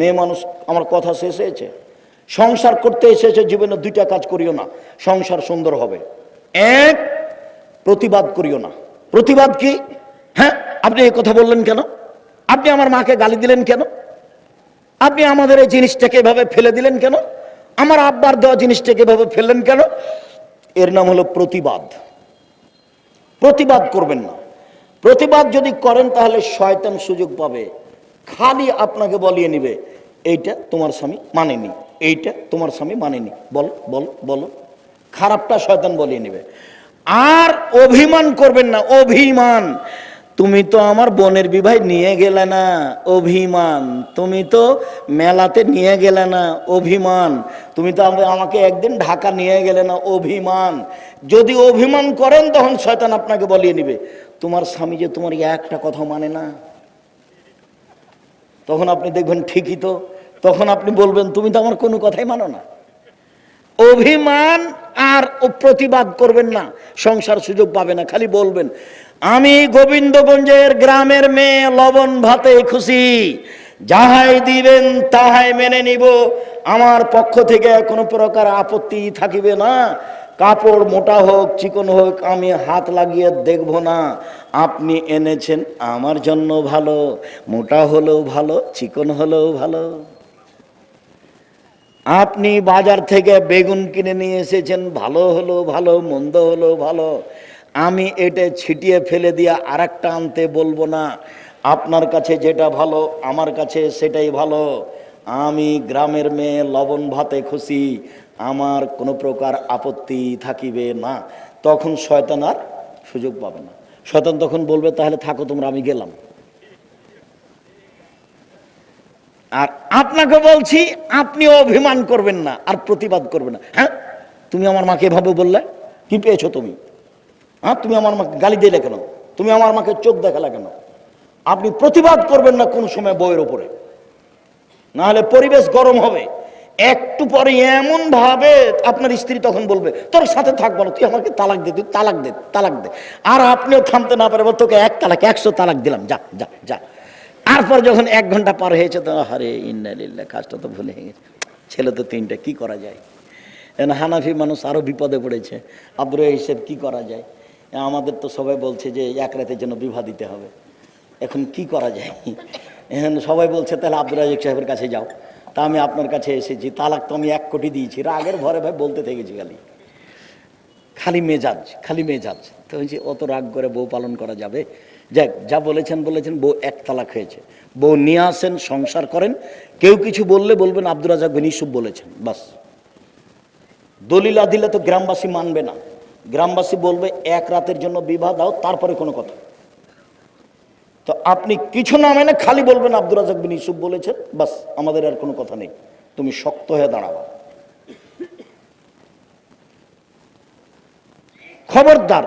মেয়ে মানুষ আমার কথা শেষ হয়েছে। সংসার করতে এসেছে জীবনে দুইটা কাজ করিও না, সংসার সুন্দর হবে। এক, প্রতিবাদ করিও না। প্রতিবাদ কি? হ্যাঁ আপনি এই কথা বললেন কেন? আপনি আমার মাকে গালি দিলেন কেন? আপনি আমাদের এই জিনিসটাকে এভাবে ফেলে দিলেন কেন? আমার আব্বার দেওয়া জিনিসটাকে এভাবে ফেললেন কেন? এর নাম হলো প্রতিবাদ। প্রতিবাদ করবেন না। প্রতিবাদ যদি করেন তাহলে শয়তান সুযোগ পাবে। খালি আপনাকে বলিয়ে নিবে, এইটা তোমার স্বামী মানেনি, এইটা তোমার স্বামী মানেনি। বল বল, বলো। খারাপটা শয়তান বলিয়ে নিবে। আর অভিমান করবেন না, অভিমান। তুমি তো আমার বোনের বিবাহ নিয়ে গেলে না, অভিমান। তুমি তো মেলাতে নিয়ে গেলে না, অভিমান। তুমি তো আমা- আমাকে একদিন ঢাকা নিয়ে গেলে না, অভিমান। যদি অভিমান করেন, তখন শয়তান আপনাকে বলিয়ে নিবে। তোমার স্বামী যে তোমার একটা কথা মানে না। তখন আপনি দেখবেন ঠিকই তো। তখন আপনি বলবেন, তুমি তো আমার কোনো কথাই মানো না। অভিমান আর প্রতিবাদ করবেন না। সংসার সুযোগ পাবে না। খালি বলবেন, আমি গোবিন্দগঞ্জের গ্রামের মেয়ে, লবণ ভাতে খুশি। যাহাই দিবেন, তাহাই মেনে নিব। আমার পক্ষ থেকে কোনো প্রকার আপত্তি থাকিবে না। কাপড় মোটা হোক, চিকন হোক, আমি হাত লাগিয়ে দেখব না। আপনি এনেছেন আমার জন্য ভালো, মোটা হলেও ভালো, চিকন হলেও ভালো। আপনি বাজার থেকে বেগুন কিনে নিয়ে এসেছেন, ভালো হলো ভালো, মন্দ হলো ভালো। আমি এটা ছিটিয়ে ফেলে দিয়ে আর আনতে বলব না। আপনার কাছে যেটা ভালো, আমার কাছে সেটাই ভালো। আমি গ্রামের মেয়ে লবণ ভাতে খুশি আমার কোনো প্রকার আপত্তি থাকিবে না, তখন শয়তান আর সুযোগ পাবে না। শয়তান তখন বলবে, তাহলে থাকো তোমরা, আমি গেলাম। আর আপনাকে বলছি আপনি অভিমান করবেন না আর প্রতিবাদ করবেন না। হ্যাঁ? তুমি আমার মাকে এভাবে বললে? কি পেয়েছ তুমি? হ্যাঁ? তুমি আমার মাকে গালি দিলে কেন? তুমি আমার মাকে চোখ দেখালে কেন? আপনি প্রতিবাদ করবেন না কোন সময় বইয়ের ওপরে নাহলে পরিবেশ গরম হবে। একটু পরে এমন ভাবে আপনার স্ত্রী তখন বলবে, তোর সাথে থাকব না, তুই আমাকে তালাক দে, তুই তালাক দে তালাক দে। আর আপনিও থামতে না পারবেন তোকে এক তালাক, একশো তালাক দিলাম, যা যা যা। তারপর যখন এক ঘণ্টা পার হয়েছে, তো হারে ইন্নালিল্লা কাজটা তো ভুলে গেছে। ছেলে তো তিনটা, কি করা যায়? হানাফি মানুষ আরও বিপদে পড়েছে। আব্দুর হিসেব কি করা যায়? আমাদের তো সবাই বলছে যে, এক রাতের জন্য বিবাহ দিতে হবে। এখন কি করা যায়? এখন সবাই বলছে, তাহলে আব্দুর রাজিক সাহেবের কাছে যাও। তা আমি আপনার কাছে এসেছি, তালাক তো আমি এক কোটি দিয়েছি। রাগের ভরে ভাই বলতে থেকেছি খালি। খালি মেজাজ খালি মেজাজ। তো বলছি, অত রাগ করে বউ পালন করা যাবে? যাক, যা বলেছেন বলেছেন, বউ এক তালাক হয়েছে। বউ নিয়ে আসেন, সংসার করেন, কেউ কিছু বললে বলবেন, আব্দুর রাজাক বিন ইউসুফ বলেছেন, বাস। দলিলা দিলে তো গ্রামবাসী মানবে না। গ্রামবাসী বলবে, এক রাতের জন্য বিবাহ দাও, তারপরে কোনো কথা। তো আপনি কিছু না মেনে খালি বলবেন আব্দুর রাজাক বিন ইউসুফ বলেছেন, বাস আমাদের আর কোনো কথা নেই। তুমি শক্ত হয়ে দাঁড়াবা খবরদার,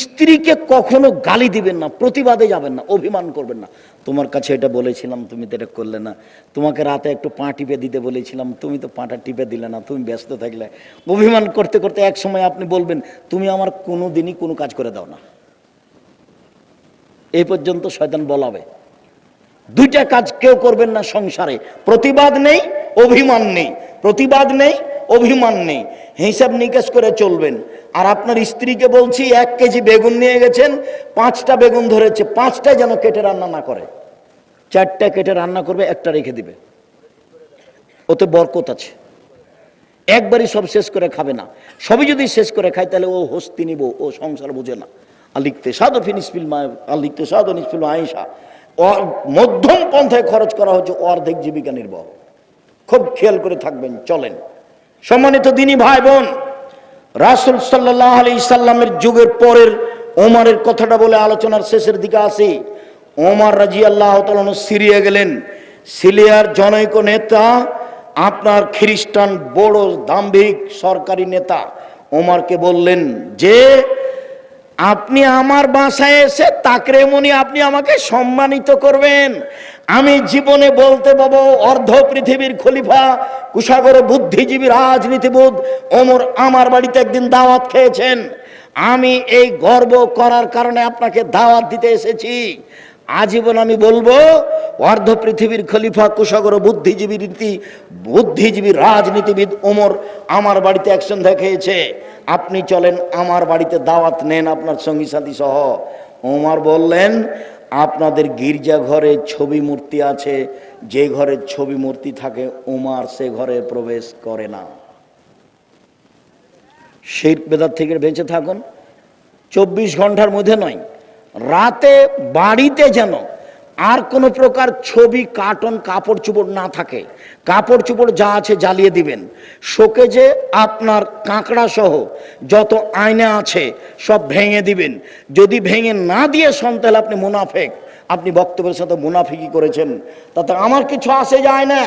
স্ত্রীকে কখনো গালি দিবেন না, প্রতিবাদে যাবেন না, অভিমান করবেন না। তোমার কাছে এটা বলেছিলাম, তুমি তো এটা করলে না। তোমাকে রাতে একটু পা টিপে দিতে বলেছিলাম, তুমি তো পাটা টিপে দিলে না, তুমি ব্যস্ত থাকলে। অভিমান করতে করতে এক সময় আপনি বলবেন, তুমি আমার কোনো দিনই কোনো কাজ করে দাও না। এই পর্যন্ত শয়তান বলাবে। দুইটা কাজ কেউ করবেন না সংসারে। প্রতিবাদ নেই, অভিমান নেই। প্রতিবাদ নেই, অভিমান নেই। হিসাব নিকেশ করে চলবেন। আর আপনার স্ত্রীকে বলছি, এক কেজি বেগুন নিয়ে গেছেন, পাঁচটা বেগুন ধরেছে পাঁচটা যেন কেটে রান্না না করে। চারটা কেটে রান্না করবে, একটা রেখে দিবে। ওতে বরকত আছে। একবারই সব শেষ করে খাবে না। সবই যদি শেষ করে খায়, তাহলে ও হস্তি নিব, ও সংসার বোঝে না। আলিখতে সাদো ফিনিসফিল আলিখতে সাদো নিসফিল আয়েশা। মধ্যম পন্থায় খরচ করা হচ্ছে অর্ধেক জীবিকা নির্বাহ। খুব খেয়াল করে থাকবেন, চলেন। সম্মানিত দিনী ভাই বোন রাসুল সাল্লাহ আলি যুগের পরের ওমারের কথাটা বলে আলোচনার শেষের দিকে আসি। ওমার রাজি আল্লাহ সিরিয়া গেলেন। সিরিয়ার জনৈক নেতা, আপনার খ্রিস্টান বড় দাম্ভিক সরকারি নেতা, ওমারকে বললেন যে আপনি আমার বাসায় এসে তাকরেমনি আপনি আমাকে সম্মানিত করবেন। আমি জীবনে বলতে পাবো, অর্ধ পৃথিবীর খলিফা কুশাগর বুদ্ধিজীবী রাজনীতিবোধ, ওমর আমার বাড়িতে একদিন দাওয়াত খেয়েছেন। আমি এই গর্ব করার কারণে আপনাকে দাওয়াত দিতে এসেছি। আজীবন আমি বলব, অর্ধ পৃথিবীর খলিফা কুশাগর বুদ্ধিজীবী রীতি, বুদ্ধিজীবী রাজনীতিবিদ ওমর আমার বাড়িতে অ্যাকশন দেখিয়েছে আপনি চলেন আমার বাড়িতে দাওয়াত নেন আপনার সঙ্গী সাথী সহ। ওমর বললেন, আপনাদের গির্জা ঘরে ছবি মূর্তি আছে, যে ঘরে ছবি মূর্তি থাকে, ওমার সে ঘরে প্রবেশ করে না। সেই বেদার থেকে বেঁচে থাকুন। চব্বিশ ঘণ্টার মধ্যে নয় রাতে বাড়িতে যেন আর কোনো প্রকার ছবি, কার্টন, কাপড় চোপড় না থাকে। কাপড় চোপড় যা আছে জ্বালিয়ে দিবেন। শোকেজে আপনার কাঁকড়া সহ যত আয়না আছে সব ভেঙে দিবেন। যদি ভেঙে না দিয়ে শোন, তাহলে আপনি মুনাফেক। আপনি বক্তব্যের সাথে মুনাফিকি করেছেন। তাতে আমার কিছু আসে যায় না।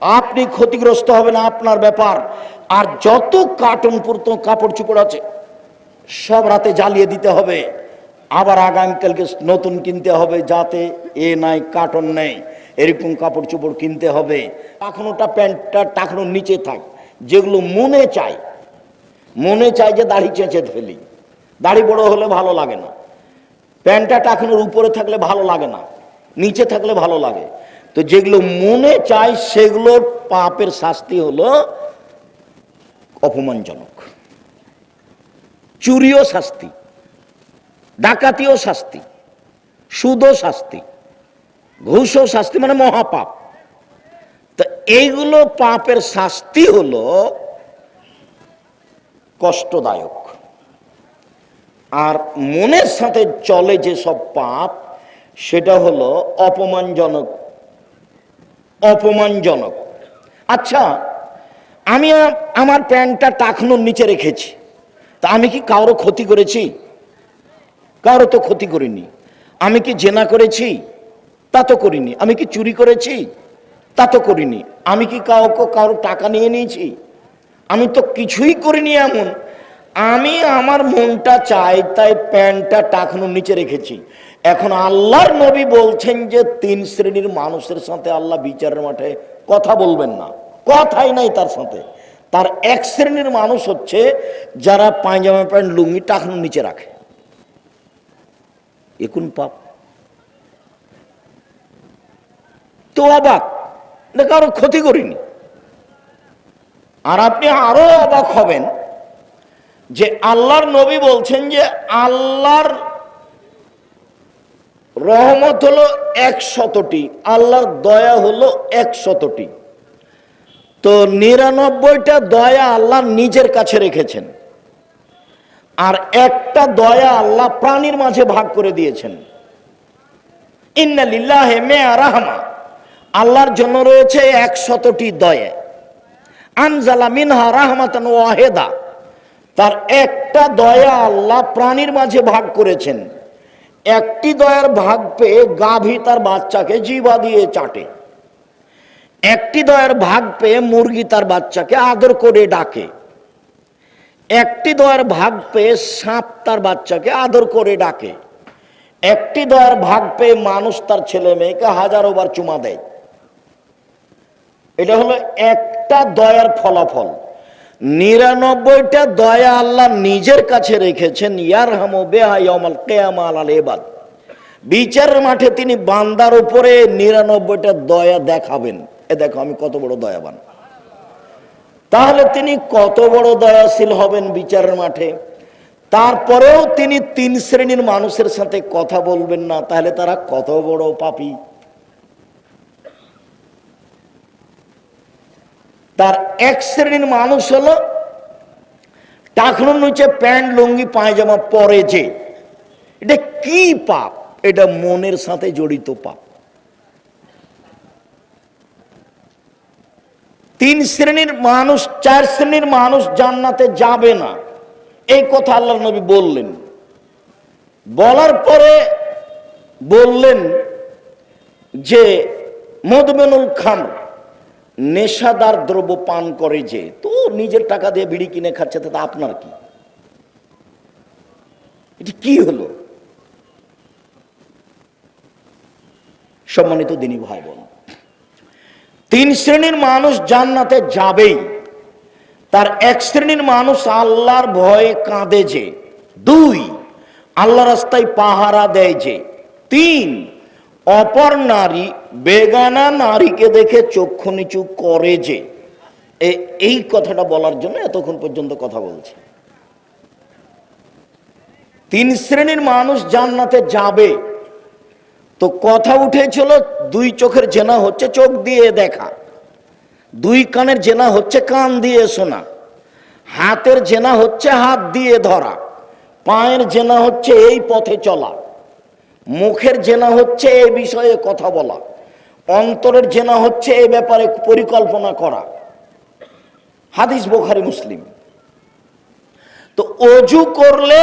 আপনি ক্ষতিগ্রস্ত হবেন আপনার ব্যাপার। আর যত কার্টন পুরত কাপড় চোপড় আছে, সব রাতে জ্বালিয়ে দিতে হবে। আবার আগামীকালকে নতুন কিনতে হবে যাতে এ নাই, কার্টন নেই, এরকম কাপড় চোপড় কিনতে হবে। টাকনোটা, প্যান্টটা টাকনোর নিচে থাক, যেগুলো মনে চায়। মনে চায় যে দাড়ি চেঁচে ফেলি। দাড়ি বড় হলে ভালো লাগে না। প্যান্টটা টাকনোর উপরে থাকলে ভালো লাগে না, নিচে থাকলে ভালো লাগে। তো যেগুলো মনে চায়, সেগুলোর পাপের শাস্তি হলো অপমানজনক। চুরিও শাস্তি। ডাকাতিও শাস্তি, সুদও শাস্তি, ঘুষও শাস্তি মানে মহাপাপ। তো এইগুলো পাপের শাস্তি হলো কষ্টদায়ক। আর মনের সাথে চলে যে সব পাপ, সেটা হলো অপমানজনক। অপমানজনক। আচ্ছা আমি আমার প্যান্টটা টাকনোর নিচে রেখেছি। তা আমি কি কারও ক্ষতি করেছি? কারও তো ক্ষতি করিনি। আমি কি জেনা করেছি? তা তো করিনি। আমি কি চুরি করেছি? তা তো করিনি। আমি কি কাউকে কারও টাকা নিয়ে নিয়েছি আমি তো কিছুই করিনি এমন। আমি আমার মনটা চাই, তাই প্যান্টটা টাকানোর নিচে রেখেছি। এখন আল্লাহর নবী বলছেন যে, তিন শ্রেণির মানুষের সাথে আল্লাহ বিচারের মাঠে কথা বলবেন না। কথাই নাই তার সাথে। তার এক শ্রেণির মানুষ হচ্ছে যারা পায়জামা প্যান্ট, লুঙ্গি টাকানোর নিচে রাখে। এখন পাপ। তো অবাক না কারও ক্ষতি করিনি। আর আপনি আরও অবাক হবেন যে আল্লাহর নবী বলছেন যে আল্লাহর রহমত হলো একশতটি, আল্লাহর দয়া হলো একশতটি। তো নিরানব্বইটা দয়া আল্লাহ নিজের কাছে রেখেছেন। আর একটা দয়া আল্লাহ প্রাণীর মাঝে ভাগ করে দিয়েছেন। আল্লাহর জন্য রয়েছে একশতটি দয়া। আনজালা মিনহা রাহমাতান ওয়াহেদা। তার একটা দয়া আল্লাহ প্রাণীর মাঝে ভাগ করেছেন। একটি দয়ার ভাগ পেয়ে গাভী তার বাচ্চাকে জিবা দিয়ে চাটে। একটি দয়ার ভাগ পেয়ে মুরগি তার বাচ্চাকে আদর করে ডাকে। একটি দয়ার ভাগ পেয়ে সাপ তার বাচ্চাকে আদর করে ডাকে। একটি দয়ার ভাগ পেয়ে মানুষ তার ছেলে মেয়েকে হাজারো বার চুমা দেয়। এটা হলো একটা দয়ার ফলাফল। নিরানব্বইটা দয়া আল্লাহ নিজের কাছে রেখেছেন। ইয়ার হামো বেহাইমাল কেয়ামাল আল এবাদ বিচারের মাঠে তিনি বান্দার উপরে নিরানব্বইটা দয়া দেখাবেন। এ দেখো আমি কত বড় দয়াবান। তাহলে তিনি কত বড় দয়াশীল হবেন বিচারের মাঠে? তারপরেও তিনি তিন শ্রেণির মানুষের সাথে কথা বলবেন না, তাহলে তারা কত বড় পাপী? তার এক শ্রেণির মানুষ হলো, টাকনোর নিচে প্যান্ট, লুঙ্গি, পায়জামা পরে যে। এটা কি পাপ? এটা মনের সাথে জড়িত পাপ। তিন শ্রেণির মানুষ, চার শ্রেণির মানুষ জান্নাতে যাবে না। এই কথা আল্লাহ নবী বললেন। বলার পরে বললেন যে মধুমেনুল খাম নেশাদার দ্রব্য পান করে যে, তো নিজের টাকা দিয়ে বিড়ি কিনে খাচ্ছে, তাতে আপনার কি? এটি কি হলো? সম্মানিত দিনী ভাই বোন তিন শ্রেণির মানুষ জান্নাতে যাবেই। তার এক শ্রেণির মানুষ আল্লাহর ভয়ে কাঁদে যে। দুই আল্লাহ রাস্তায় পাহারা দেয় যে। তিন, অপর নারী, বেগানা নারীকে দেখে চক্ষু নিচু করে যে। এই কথাটা বলার জন্য এতক্ষণ পর্যন্ত কথা বলছি। তিন শ্রেণির মানুষ জান্নাতে যাবে। তো কথা উঠেছিল, দুই চোখের জেনা হচ্ছে চোখ দিয়ে দেখা। দুই কানের জেনা হচ্ছে কান দিয়ে শোনা। হাতের জেনা হচ্ছে হাত দিয়ে ধরা। পায়ের জেনা হচ্ছে এই পথে চলা। মুখের জেনা হচ্ছে এই বিষয়ে কথা বলা। অন্তরের জেনা হচ্ছে এই ব্যাপারে পরিকল্পনা করা। হাদিস বোখারি মুসলিম। তো অজু করলে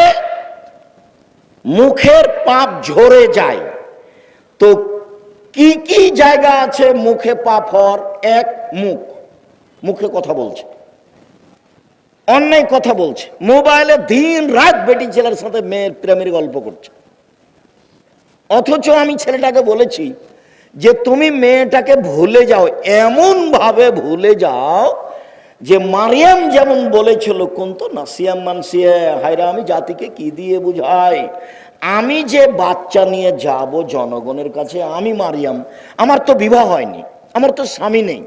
মুখের পাপ ঝরে যায়। তো কি কি জায়গা আছে মুখে হওয়ার এক, মুখ। মুখে কথা বলছে। অন্যায় কথা বলছে। মোবাইলে দিন রাত বেটি ছেলের সাথে মেয়ের প্রেমের গল্প করছে। অথচ আমি ছেলেটাকে বলেছি যে, তুমি মেয়েটাকে ভুলে যাও। এমন ভাবে ভুলে যাও যে, মারিয়াম যেমন বলেছিল কোন তো নাসিয়াম মানসিয়া, হায়রা আমি জাতিকে কি দিয়ে বুঝাই? আমি যে বাচ্চা নিয়ে যাব জনগণের কাছে, আমি মারিয়াম, আমার তো বিবাহ হয়নি, আমার তো স্বামী নেই।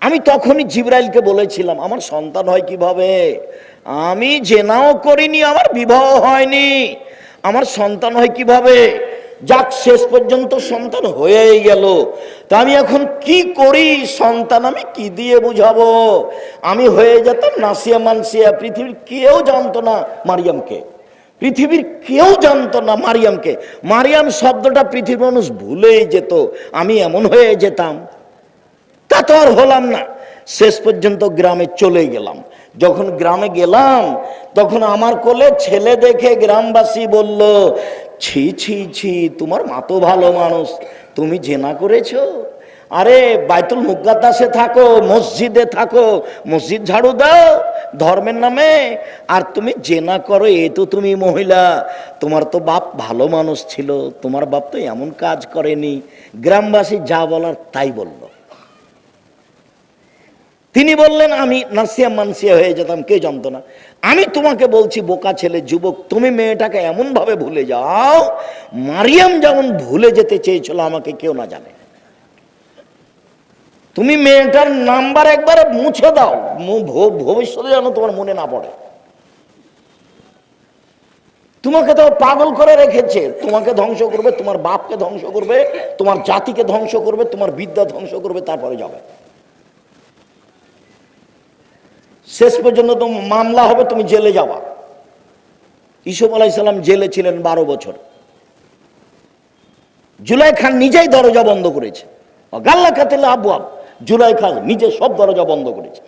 আমি তখনই জিব্রাইলকে বলেছিলাম, আমার সন্তান হয় কীভাবে? আমি জেনাও করিনি, আমার বিবাহ হয়নি। আমার সন্তান হয় কীভাবে? যাক, শেষ পর্যন্ত সন্তান হয়েই গেল। তা আমি এখন কি করি? সন্তান আমি কি দিয়ে বুঝাবো? আমি হয়ে যেতাম নাসিয়া মানসিয়া পৃথিবীর কেউ জানতো না মারিয়ামকে। পৃথিবীর কেউ জানতো না মারিয়ামকে। মারিয়াম শব্দটা পৃথিবীর মানুষ ভুলেই যেত, আমি এমন হয়ে যেতাম। তা তো আর হলাম না। শেষ পর্যন্ত গ্রামে চলে গেলাম। যখন গ্রামে গেলাম, তখন আমার কোলে ছেলে দেখে গ্রামবাসী বলল, ছি ছি ছি, তোমার মা তো ভালো মানুষ, তুমি জেনা করেছ? আরে বাইতুল মুকাদ্দাসে থাকো, মসজিদে থাকো, মসজিদ ঝাড়ু দাও, ধর্মের নামে। আর তুমি জেনা করো, এ তো তুমি মহিলা। তোমার তো বাপ ভালো মানুষ ছিল, তোমার বাপ তো এমন কাজ করেনি। গ্রামবাসী যা বলার তাই বলল। তিনি বললেন, আমি নাসিয়া মানসিয়া হয়ে যেতাম, কে জানতো না? আমি তোমাকে বলছি, বোকা ছেলে, যুবক, তুমি মেয়েটাকে এমন ভাবে ভুলে যাও, মারিয়াম যেমন ভুলে যেতে চেয়েছিল, আমাকে কেউ না জানে। তুমি মেয়েটার নাম্বার একবারে মুছে দাও। ভবিষ্যতে যেন তোমার মনে না পড়ে। তোমাকে তো পাগল করে রেখেছে। তোমাকে ধ্বংস করবে, তোমার বাপকে ধ্বংস করবে, তোমার জাতিকে ধ্বংস করবে, তোমার বিদ্যা ধ্বংস করবে, তারপরে যাবে। শেষ পর্যন্ত তো মামলা হবে, তুমি জেলে যাওয়া ইসুফ আলাইসাল্লাম জেলে ছিলেন বারো বছর। জুলাই খান নিজেই দরজা বন্ধ করেছে। গাল্লা কাতিল আবু আব জুলাই খান নিজে সব দরজা বন্ধ করেছে।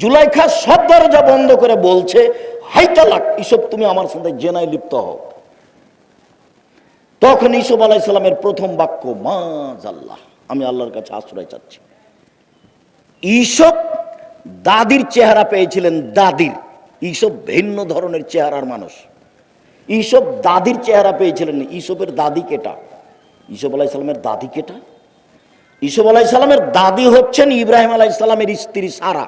জুলাই খান সব দরজা বন্ধ করে বলছে হাইতালাক ইসব তুমি আমার সাথে জেনায় লিপ্ত হও। তখন ইসুফ আলাইসাল্লামের প্রথম বাক্য মা আল্লাহ আমি আল্লাহর কাছে আশ্রয় চাচ্ছি। ঈসব দাদির চেহারা পেয়েছিলেন দাদির। ঈসব ভিন্ন ধরনের চেহারার মানুষ। ঈসব দাদির চেহারা পেয়েছিলেন ঈসবের দাদি কেটা। ইসব আলাহ ইসলামের দাদি কেটা? ঈসব আলাহ ইসলামের দাদি হচ্ছেন ইব্রাহিম আলাহ ইসলামের স্ত্রী সারা।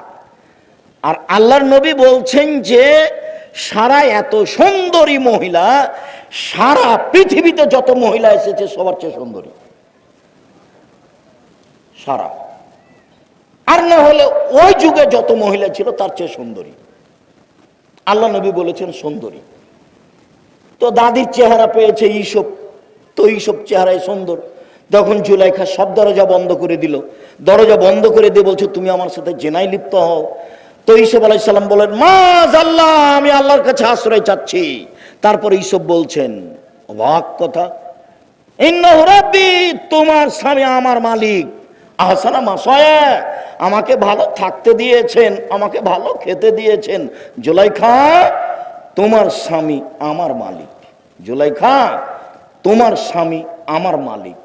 আর আল্লাহর নবী বলছেন যে, সারা এত সুন্দরী মহিলা, সারা পৃথিবীতে যত মহিলা এসেছে, সবার চেয়ে সুন্দরী। সারা। আর না হলে ওই যুগে যত মহিলা ছিল, তার চেয়ে সুন্দরী। আল্লাহ নবী বলেছেন, সুন্দরী। তো দাদির চেহারা পেয়েছে ইসব তো এইসব চেহারায় সুন্দর। তখন জুলাইখা সব দরজা বন্ধ করে দিল। দরজা বন্ধ করে দিয়ে বলছো, তুমি আমার সাথে জেনাই লিপ্ত হও। তো ঈসব আলাইসাল্লাম বলেন মা আল্লাহ আমি আল্লাহর কাছে আশ্রয় চাচ্ছি। তারপর ঈসব বলছেন, অবাক কথা। তোমার স্বামী আমার মালিক। আহসানা আমাকে ভালো থাকতে দিয়েছেন, আমাকে ভালো খেতে দিয়েছেন। জুলাইখা, তোমার স্বামী আমার মালিক। জুলাইখা, তোমার স্বামী আমার মালিক।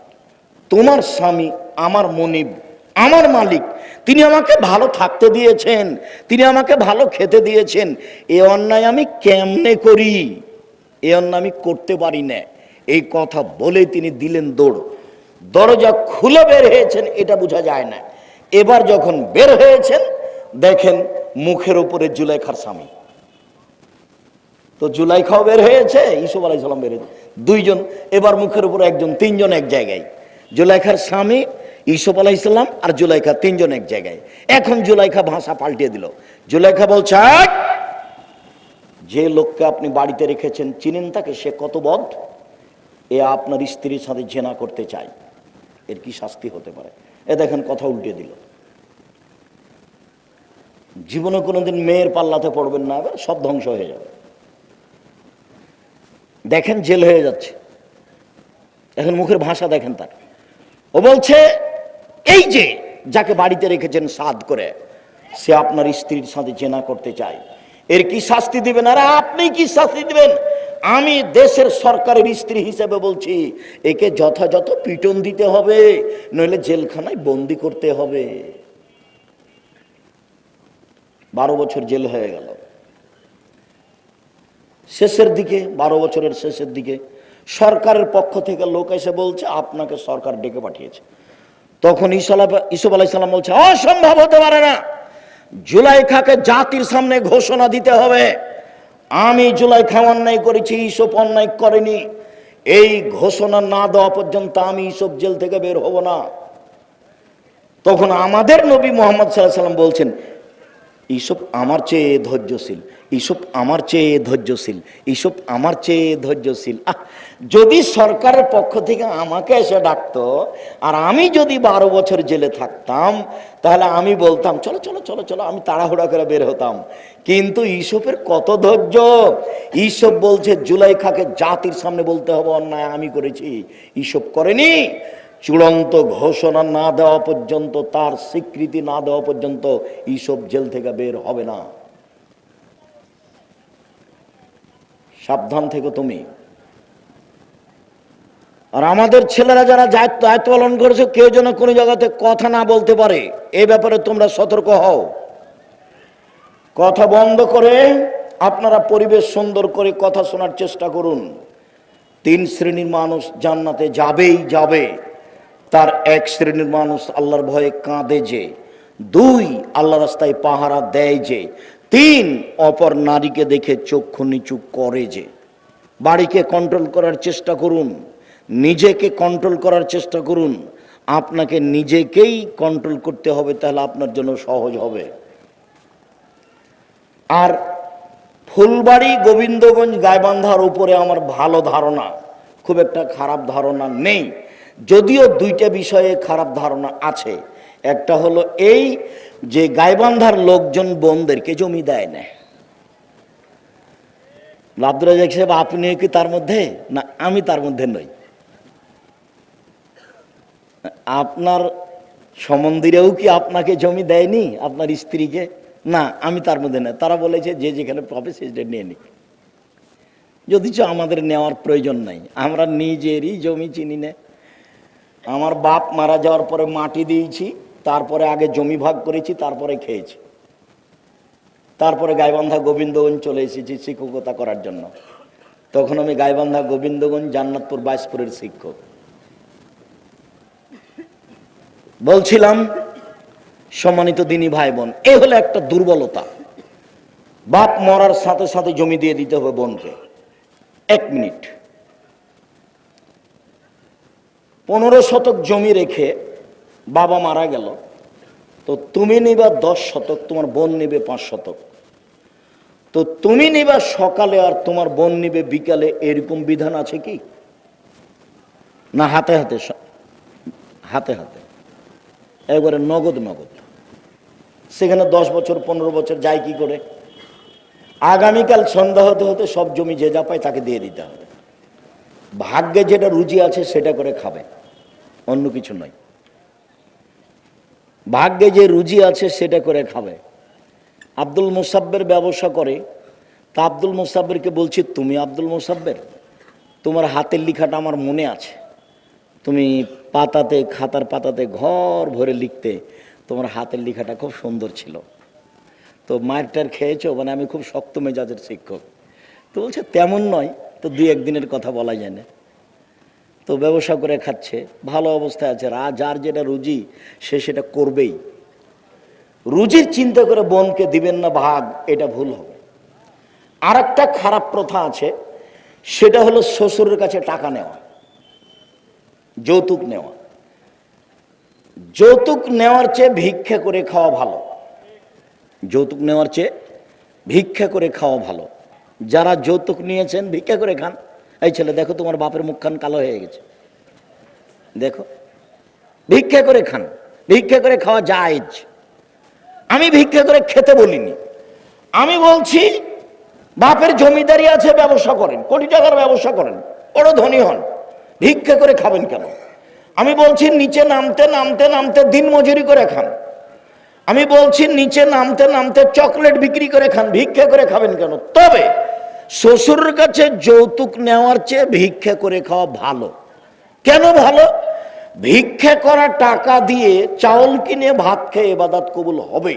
তোমার স্বামী, আমার মনিব, আমার মালিক, তিনি আমাকে ভালো থাকতে দিয়েছেন, তিনি আমাকে ভালো খেতে দিয়েছেন। এ অন্যায় আমি কেমনে করি? এ অন্যায় আমি করতে পারি না। এই কথা বলে তিনি দিলেন দৌড়। দরজা খুলে বের হয়েছেন, এটা বোঝা যায় না। এবার যখন বের হয়েছেন, দেখেন মুখের উপরে জুলেখার স্বামী। তো জুলাইখাও বের হয়েছে ইসুফ আলাইসাল্লাম বের হয়েছে। দুইজন, এবার মুখের উপর একজন, তিনজন এক জায়গায়। জুলাইখার স্বামী ইসুফ আলাইসাল্লাম আর জুলাইখা তিনজন এক জায়গায়। এখন জুলাইখা ভাষা পাল্টিয়ে দিল। জুলাইখা বলছে যে লোককে আপনি বাড়িতে রেখেছেন, চিনেন তাকে? সে কত বধ এ আপনার স্ত্রীর সাথে জেনা করতে চায়। এর কি শাস্তি হতে পারে? এ দেখেন কথা উল্টে দিল। জীবনে কোনোদিন মেয়ের পাল্লাতে পড়বেন না, এবার সব ধ্বংস হয়ে যাবে। দেখেন জেল হয়ে যাচ্ছে। এখন মুখের ভাষা দেখেন তার। ও বলছে, এই যে যাকে বাড়িতে রেখেছেন সাদ করে, সে আপনার স্ত্রীর সাথে জেনা করতে চায়। এর কি শাস্তি দিবেন? আর আপনি কি শাস্তি দিবেন? আমি দেশের সরকারের স্ত্রী হিসেবে বলছি, একে যথাযথ পিটন দিতে হবে, নইলে জেলখানায় বন্দি করতে হবে। বারো বছর জেল হয়ে গেল। শেষের দিকে, বারো বছরের শেষের দিকে সরকারের পক্ষ থেকে লোক এসে বলছে, আপনাকে সরকার ডেকে পাঠিয়েছে। তখন ইসুফ আলাইসাল্লাম বলছে, অসম্ভব হতে পারে না। জুলাই জুলাইখাকে জাতির সামনে ঘোষণা দিতে হবে। আমি জুলাই জুলাইখা অন্যায় করেছি ইসব অন্যায় করেনি। এই ঘোষণা না দেওয়া পর্যন্ত আমি ইসব জেল থেকে বের হব না। তখন আমাদের নবী মোহাম্মদ সাল্লাহ সাল্লাম বলছেন ইসব আমার চেয়ে ধৈর্যশীল ইসব আমার চেয়ে ধৈর্যশীল ইসব আমার চেয়ে ধৈর্যশীল। আহ, যদি সরকারের পক্ষ থেকে আমাকে এসে ডাকতো আর আমি যদি বারো বছর জেলে থাকতাম তাহলে আমি বলতাম চলো চলো চলো চলো আমি তাড়াহুড়া করে বের হতাম। কিন্তু ইসবের কত ধৈর্য? ইসব বলছে জুলাইখাকে জাতির সামনে বলতে হবে অন্যায় আমি করেছি। ইসব করেনি। চূড়ান্ত ঘোষণা না দেওয়া পর্যন্ত, তার স্বীকৃতি না দেওয়া পর্যন্ত এইসব জেল থেকে বের হবে না। সাবধান থেকে তুমি। আর আমাদের ছেলেরা যারা দায়িত্ব দায়িত্ব পালন করেছে, কেউ যেন কোনো জায়গাতে কথা না বলতে পারে। এ ব্যাপারে তোমরা সতর্ক হও। কথা বন্ধ করে আপনারা পরিবেশ সুন্দর করে কথা শোনার চেষ্টা করুন। তিন শ্রেণির মানুষ জান্নাতে যাবেই যাবে। তার এক শ্রেণির মানুষ আল্লাহর ভয়ে কাঁদে যে, দুই আল্লাহ রাস্তায় পাহারা দেয় যে, তিন, অপর নারীকে দেখে চক্ষু নিচু করে যে। বাড়িকে কন্ট্রোল করার চেষ্টা করুন, নিজেকে কন্ট্রোল করার চেষ্টা করুন। আপনাকে নিজেকেই কন্ট্রোল করতে হবে, তাহলে আপনার জন্য সহজ হবে। আর ফুলবাড়ি, গোবিন্দগঞ্জ, গাইবান্ধার উপরে আমার ভালো ধারণা, খুব একটা খারাপ ধারণা নেই। যদিও দুইটা বিষয়ে খারাপ ধারণা আছে। একটা হলো এই যে গাইবান্ধার লোকজন বোনদেরকে জমি দেয় না। আব্দুল সাহেব কি তার মধ্যে? না, আমি তার মধ্যে নই। আপনার সমন্দিরেও কি আপনাকে জমি দেয়নি? আপনার স্ত্রীকে? না, আমি তার মধ্যে না তারা বলেছে, যে যেখানে পাবে সেটা নিয়ে নিক। যদিচ আমাদের নেওয়ার প্রয়োজন নাই। আমরা নিজেরই জমি চিনি না। আমার বাপ মারা যাওয়ার পরে মাটি দিয়েছি, তারপরে আগে জমি ভাগ করেছি, তারপরে খেয়েছি। তারপরে গাইবান্ধা গোবিন্দগঞ্জ চলে এসেছি শিক্ষকতা করার জন্য। তখন আমি গাইবান্ধা গোবিন্দগঞ্জ জান্নাতপুর বাইশপুরের শিক্ষক। বলছিলাম, সম্মানিত দিনী ভাই বোন এ হলো একটা দুর্বলতা। বাপ মরার সাথে সাথে জমি দিয়ে দিতে হবে বোনকে। এক মিনিট। পনেরো শতক জমি রেখে বাবা মারা গেল। তো তুমি নিবা দশ শতক, তোমার বোন নিবে পাঁচ শতক। তো তুমি নিবা সকালে আর তোমার বোন নিবে বিকালে, এরকম বিধান আছে কি? না, হাতে হাতে হাতে হাতে। একবারে নগদ নগদ। সেখানে দশ বছর, পনেরো বছর যায় কি করে? আগামীকাল সন্ধ্যা হতে হতে সব জমি যে যা পায় তাকে দিয়ে দিতে হবে। ভাগ্যে যেটা রুজি আছে সেটা করে খাবে। অন্য কিছু নয়। ভাগ্যে যে রুচি আছে সেটা করে খাবে। আব্দুল মুসাব্বের ব্যবসা করে, তা আব্দুল মুসাব্বেরকে বলছি, তুমি আব্দুল মুসাব্বের? তোমার হাতের লেখাটা আমার মনে আছে। তুমি পাতাতে, খাতার পাতাতে, ঘর ভরে লিখতে তোমার হাতের লেখাটা খুব সুন্দর ছিল। তো মায়েরটার খেয়েছো? মানে আমি খুব শক্ত মেজাজের শিক্ষক। তো বলছে, তেমন নয়। তো দুই একদিনের কথা বলা যায় না। তো ব্যবসা করে খাচ্ছে, ভালো অবস্থায় আছে রা যার যেটা রুজি, সে সেটা করবেই। রুজির চিন্তা করে বোনকে দিবেন না ভাগ, এটা ভুল হবে। আর একটা খারাপ প্রথা আছে, সেটা হলো শ্বশুরের কাছে টাকা নেওয়া, যৌতুক নেওয়া। যৌতুক নেওয়ার চেয়ে ভিক্ষা করে খাওয়া ভালো। যৌতুক নেওয়ার চেয়ে ভিক্ষা করে খাওয়া ভালো। যারা যৌতুক নিয়েছেন, ভিক্ষা করে খান। এই ছেলে, দেখো তোমার বাপের মুখখান কালো হয়ে গেছে। দেখো, ভিক্ষা করে খান, ভিক্ষা করে খাওয়া জায়েজ। আমি ভিক্ষা করে খেতে বলিনি। আমি বলছি, বাপের জমিদারি আছে, ব্যবসা করেন, কোটি টাকার ব্যবসা করেন, বড় ধনী হন, ভিক্ষা করে খাবেন কেন? আমি বলছি, নিচে নামতে নামতে নামতে দিন মজুরি করে খান। আমি বলছি, নিচে নামতে নামতে চকলেট বিক্রি করে খান, ভিক্ষা করে খাবেন কেন? তবে শ্বশুরের কাছে যৌতুক নেওয়ার চেয়ে ভিক্ষা করে খাওয়া ভালো। কেন ভালো? ভিক্ষা করা টাকা দিয়ে চাউল কিনে ভাত খেয়ে এবাদাত কবুল হবে।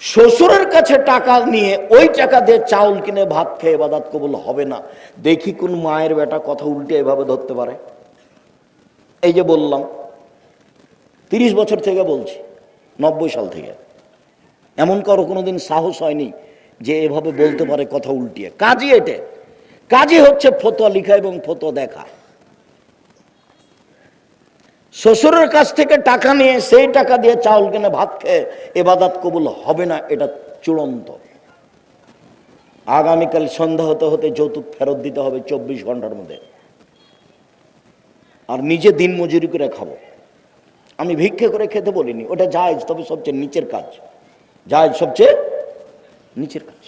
শ্বশুরের কাছে টাকা নিয়ে ওই টাকা দিয়ে চাউল কিনে ভাত খেয়ে এবাদাত কবুল হবে না। দেখি কোন মায়ের বেটা কথা উল্টে এভাবে ধরতে পারে। এই যে বললাম, তিরিশ বছর থেকে বলছি, নব্বই সাল থেকে। এমন কারও কোনোদিন সাহস হয়নি যে এভাবে বলতে পারে কথা উল্টিয়ে। কাজই এটে। কাজই হচ্ছে ফতোয়া লিখা এবং ফতোয়া দেখা। শ্বশুরের কাছ থেকে টাকা নিয়ে সেই টাকা দিয়ে চাউল কিনে ভাত খেয়ে এবাদাত কবুল হবে না, এটা চূড়ান্ত। আগামীকাল সন্ধ্যা হতে হতে যৌতুক ফেরত দিতে হবে চব্বিশ ঘণ্টার মধ্যে। আর নিজে দিন মজুরি করে খাব। আমি ভিক্ষে করে খেতে বলিনি, ওটা জায়েজ, তবে সবচেয়ে নিচের কাজ। জায়েজ সবচেয়ে নিচের কাজ।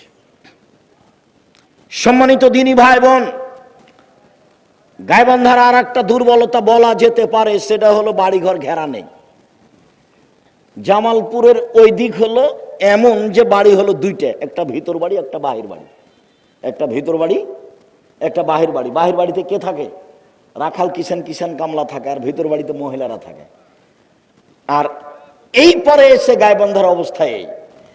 সম্মানিত দিনী ভাই বোন গাইবান্ধার আর একটা দুর্বলতা বলা যেতে পারে, সেটা হলো বাড়িঘর ঘেরা নেই। জামালপুরের ওই দিক হলো এমন যে বাড়ি হলো দুইটা, একটা ভিতর বাড়ি, একটা বাহির বাড়ি। একটা ভিতর বাড়ি, একটা বাহির বাড়ি। বাহির বাড়িতে কে থাকে? রাখাল কিষান কিষান কামলা থাকে, আর ভিতর বাড়িতে মহিলারা থাকে। আর এই পরে এসে গায়বন্ধার অবস্থায়